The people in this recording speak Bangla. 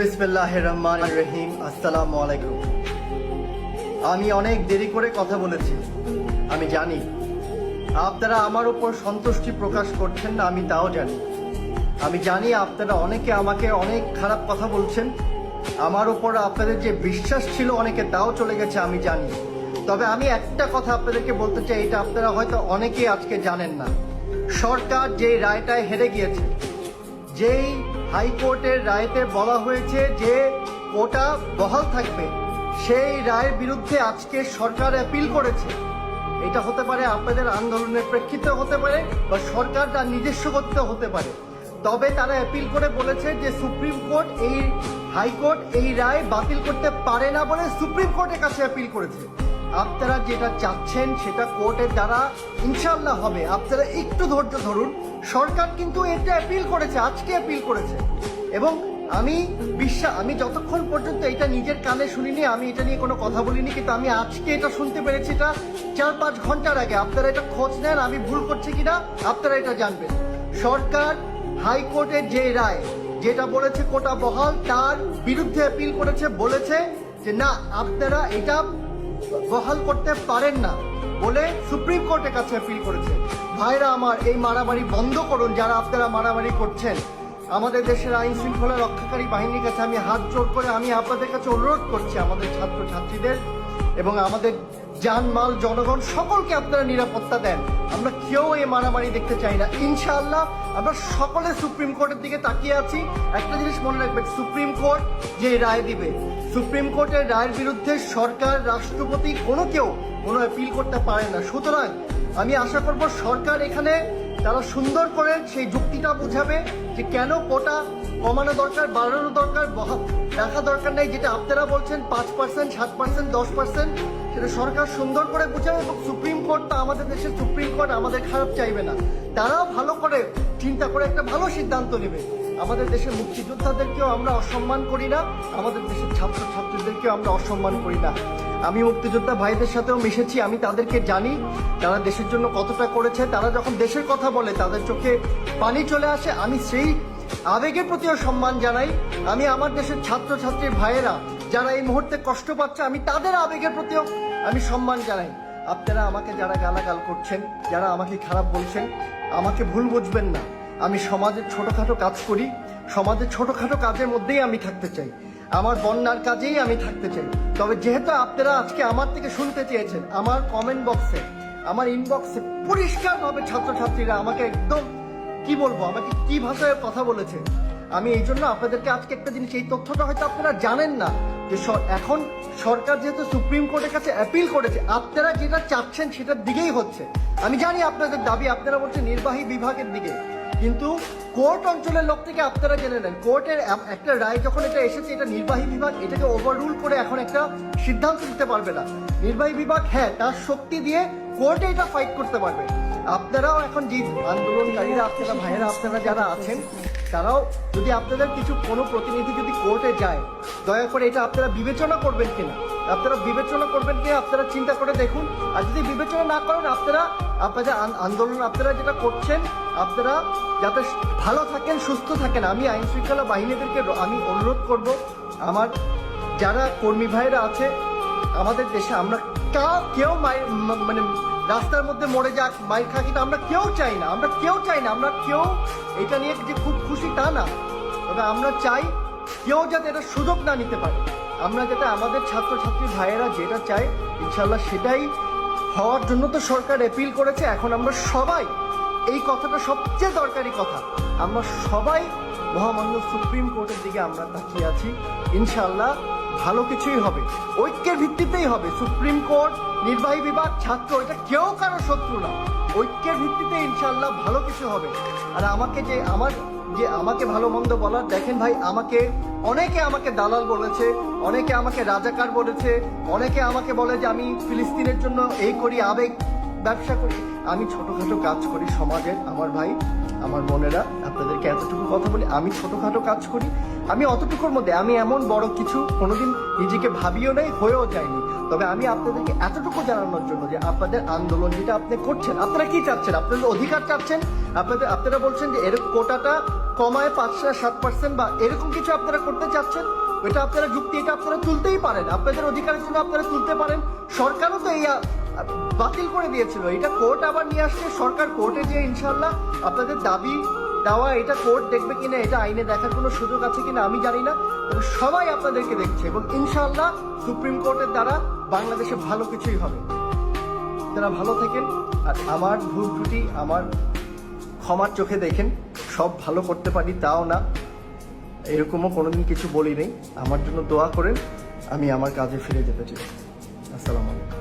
বিসমিল্লাহ রহমান রহিম আসসালামু আলাইকুম আমি অনেক দেরি করে কথা বলেছি। আমি জানি। আপনারা আমার উপর সন্তুষ্টি প্রকাশ করছেন না, আমি তাও জানি। আমি জানি আপনারা অনেকে আমাকে অনেক খারাপ কথা বলছেন। আমার উপর আপনাদের যে বিশ্বাস ছিল অনেকে তাও চলে গেছে, আমি জানি। তবে আমি একটা কথা আপনাদেরকে বলতে চাই, এটা আপনারা হয়তো অনেকেই আজকে জানেন না। সরকার যে রায়টায় হেরে গিয়েছে, যেই হাইকোর্টের রায়তে বলা হয়েছে যে কোটা বহাল থাকবে। সেই রায়ের বিরুদ্ধে আজকে সরকার অ্যাপিল করেছে। এটা হতে পারে আপনাদের আন্দোলনের প্রেক্ষিতে হতে পারে বা সরকার তার নিজস্ব করতে হতে পারে। তবে তারা অ্যাপিল করে বলেছে যে সুপ্রিম কোর্ট এই হাইকোর্ট এই রায় বাতিল করতে পারে না বলে সুপ্রিম কোর্টের কাছে অ্যাপিল করেছে। আপনারা যেটা চাচ্ছেন সেটা কোর্টের দ্বারা ইনশাল্লাহ হবে। আপনারা একটু ধৈর্য ধরুন। সরকার কিন্তু এটা অ্যাপিল করেছে, আজকে অ্যাপিল করেছে। এবং আমি বিশ্বাস, আমি যতক্ষণ পর্যন্ত এটা নিজের কানে শুনিনি, আমি এটা নিয়ে কোনো কথা বলিনি, কিন্তু আমি আজকে এটা শুনতে পেরেছি, এটা চার পাঁচ ঘণ্টার আগে। আপনারা এটা খোঁজ নেন, আমি ভুল করছি কিনা, আপনারা এটা জানবেন। সরকার হাইকোর্টের যে রায়, যেটা বলেছে কোটা বহাল, তার বিরুদ্ধে অ্যাপিল করেছে, বলেছে যে না, আপনারা এটা বহাল করতে পারেন না বলে সুপ্রিম কোর্টের কাছে অ্যাপিল করেছে। ভাইরা আমার, এই মারামারি বন্ধ করুন, যারা আপনারা মারামারি করছেন। আমাদের দেশের আইন শৃঙ্খলা রক্ষাকারী বাহিনীর কাছে আমি হাত জোর করে আমি আপনাদের কাছে অনুরোধ করছি, আমাদের ছাত্র ছাত্রীদের এবং আমাদের জানমাল জনগণ সকলকে আপনারা নিরাপত্তা দেন। আমরা কেউ এই মারামারি দেখতে চাই না। ইনশাআল্লাহ আমরা সকলে সুপ্রিম কোর্টের দিকে তাকিয়ে আছি। একটা জিনিস মনে রাখবেন, সুপ্রিম কোর্ট যে রায় দিবে, সুপ্রিম কোর্টের রায়ের বিরুদ্ধে সরকার, রাষ্ট্রপতি কোনো কেউ কোনো অ্যাপিল করতে পারে না। সুতরাং আমি আশা করব সরকার এখানে তারা সুন্দর করে সেই যুক্তিটা বোঝাবে যে কেন কোটা কমানো দরকার, বাড়ানো দরকার দেখা দরকার নেই, যেটা আপনারা বলছেন পাঁচ পার্সেন্ট সাত পার্সেন্ট দশ পার্সেন্ট সেটা সরকার সুন্দর করে বুঝাবে এবং সুপ্রিম কোর্ট তো আমাদের দেশের সুপ্রিম কোর্ট আমাদের খারাপ চাইবে না। তারাও ভালো করে চিন্তা করে একটা ভালো সিদ্ধান্ত নেবে। আমাদের দেশের মুক্তিযোদ্ধাদেরকেও আমরা অসম্মান করি না, আমাদের দেশের ছাত্র ছাত্রীদেরকেও আমরা অসম্মান করি না। আমি মুক্তিযোদ্ধা ভাইদের সাথেও মিশেছি, আমি তাদেরকে জানি তারা দেশের জন্য কতটা করেছে, তারা যখন দেশের কথা বলে তাদের চোখে পানি চলে আসে, আমি সেই আবেগের প্রতিও সম্মান জানাই। আমি আমার দেশের ছাত্র ছাত্রীর ভাইয়েরা যারা এই মুহূর্তে কষ্ট পাচ্ছে, আমি তাদের আবেগের প্রতিও আমি সম্মান জানাই। আপনারা আমাকে যারা গালাগাল করছেন, যারা আমাকে খারাপ বলছেন, আমাকে ভুল বুঝবেন না। আমি সমাজের ছোটখাটো কাজ করি, সমাজের ছোটখাটো কাজের মধ্যেই আমি থাকতে চাই। আমার বন্যার কাজেই আমি থাকতে চাই। তবে যেহেতু আপনারা আজকে আমার থেকে শুনতে চেয়েছেন, আমার কমেন্ট বক্সে আমার ইনবক্সে পরিষ্কারভাবে ছাত্রছাত্রীরা আমাকে একদম কি বলব, আমাকে কি ভাষায় কথা বলেছে, আমি এই জন্য আপনাদেরকে আজকে একটা জিনিস, এই তথ্যটা হয়তো আপনারা জানেন না, যে এখন সরকার যেহেতু সুপ্রিম কোর্টের কাছে অ্যাপিল করেছে, আপনারা যেটা চাচ্ছেন সেটার দিকেই হচ্ছে। আমি জানি আপনাদের দাবি, আপনারা বলছেন নির্বাহী বিভাগের দিকে। কিন্তু কোর্ট অঞ্চলের লোক থেকে আপনারা জেনে নেন। কোর্টের একটা রায় যখন এটা এসেছে, এটা নির্বাহী বিভাগ এটাকে ওভাররুল করে এখন একটা সিদ্ধান্ত দিতে পারবে না। নির্বাহী বিভাগ হ্যাঁ তার শক্তি দিয়ে কোর্টে এটা ফাইট করতে পারবে। আপনারাও এখন যে আন্দোলনকারীরা আপনারা, ভাইয়েরা আপনারা যারা আছেন, তারাও যদি আপনাদের কিছু কোনো প্রতিনিধি যদি কোর্টে যায়, দয়া করে এটা আপনারা বিবেচনা করবেন কিনা? আপনারা বিবেচনা করবেন কিনা, আপনারা চিন্তা করে দেখুন। আর যদি বিবেচনা না করেন, আপনারা আপনাদের আন্দোলন, আপনারা যেটা করছেন আপনারা যাতে ভালো থাকেন, সুস্থ থাকেন, আমি আইন শৃঙ্খলা বাহিনীদেরকে আমি অনুরোধ করব, আমার যারা কর্মী ভাইরা আছে, আমাদের দেশে আমরা কা- কেউ মানে রাস্তার মধ্যে মরে যাক, মাইর খা কিন্তু আমরা কেউ চাই না, আমরা কেউ চাই না, আমরা কেউ এটা নিয়ে যে খুব খুশি তা না। তবে আমরা চাই কেউ যাতে এটা সুযোগ না নিতে পারে। আমরা যাতে আমাদের ছাত্রছাত্রী ভাইয়েরা যেটা চায় ইনশাল্লাহ সেটাই হওয়ার জন্য তো সরকার অ্যাপিল করেছে, এখন আমরা সবাই এই কথাটা সবচেয়ে দরকারি কথা। আমরা সবাই মহামান্য সুপ্রিম কোর্টের দিকে আমরা তাকিয়ে আছি। ইনশাল্লাহ ভালো কিছুই হবে। ঐক্যের ভিত্তিতেই হবে। সুপ্রিম কোর্ট, নির্বাহী বিভাগ, ছাত্র, এটা কেউ কারও শত্রু না। ঐক্যের ভিত্তিতে ইনশাল্লাহ ভালো কিছু হবে। আর আমাকে যে আমার, যে আমাকে ভালো মন্দ বলার, দেখেন ভাই, আমাকে, অনেকে আমাকে দালাল বলেছে, অনেকে আমাকে রাজাকার বলেছে, অনেকে আমাকে বলে যে আমি ফিলিস্তিনের জন্য এই করি আবেগ। ব্যবসা করি, আমি ছোটখাটো কাজ করি সমাজের, আমার ভাই, আমার বোনেরা, আপনাদেরকে এতটুকু কথা বলি, আমি ছোটখাটো কাজ করি, আমি অতটুকুর মধ্যে, আমি এমন বড় কিছু কোনোদিন নিজেকে ভাবিও নাই, হয়েও যায়নি। তবে আমি আপনাদেরকে এতটুকু জানানোর জন্য যে আপনাদের আন্দোলন যেটা আপনি করছেন, আপনারা কি চাচ্ছেন? আপনাদের অধিকার চাচ্ছেন? আপনাদের, আপনারা বলছেন যে এর কোটাটা কমায় পাঁচটা, সাত পার্সেন্ট বা এরকম কিছু আপনারা করতে চাচ্ছেন? এটা আপনারা যুক্তি, এটা আপনারা তুলতেই পারেন। আপনাদের অধিকারের জন্য আপনারা তুলতে পারেন। সরকারও তো এই বাতিল করে দিয়েছিল। এটা কোর্ট আবার নিয়ে আসছে, সরকার কোর্টে যে ইনশাল্লাহ আপনাদের দাবি দেওয়া, এটা কোর্ট দেখবে কিনা, এটা আইনে দেখার কোনো সুযোগ আছে কিনা, আমি জানি না। তবে সবাই আপনাদেরকে দেখছে এবং ইনশাল্লাহ সুপ্রিম কোর্টের দ্বারা বাংলাদেশে ভালো কিছুই হবে। তারা ভালো থাকেন, আর আমার ভুল ত্রুটি, আমার ক্ষমার চোখে দেখেন, সব ভালো করতে পারি তাও না। এরকমও কোনোদিন কিছু বলি নেই। আমার জন্য দোয়া করেন, আমি আমার কাজে ফিরে যেতে চাই। আসসালামু আলাইকুম।